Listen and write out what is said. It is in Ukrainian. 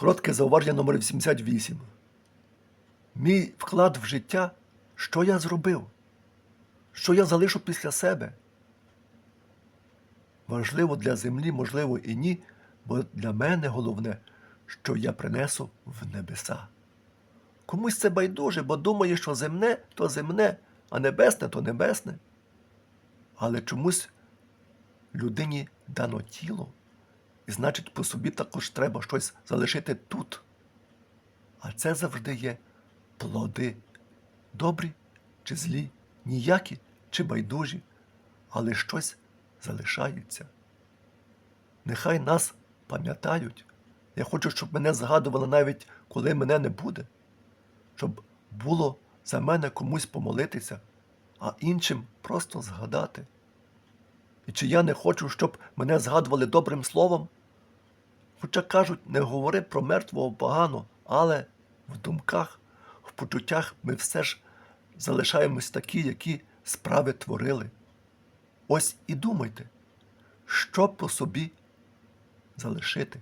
Коротке зауваження номер 88. Мій вклад в життя, що я зробив? Що я залишу після себе? Важливо для землі, можливо, і ні, бо для мене головне, що я принесу в небеса. Комусь це байдуже, бо думає, що земне то земне, а небесне то небесне. Але чомусь людині дано тіло, і значить, по собі також треба щось залишити тут. А це завжди є плоди, добрі чи злі, ніякі чи байдужі, але щось залишається. Нехай нас пам'ятають. Я хочу, щоб мене згадували навіть коли мене не буде, щоб було за мене комусь помолитися, а іншим просто згадати. І чи я не хочу, щоб мене згадували добрим словом? Хоча кажуть, не говори про мертвого погано, але в думках, в почуттях ми все ж залишаємось такі, які справи творили. Ось і думайте, що по собі залишити.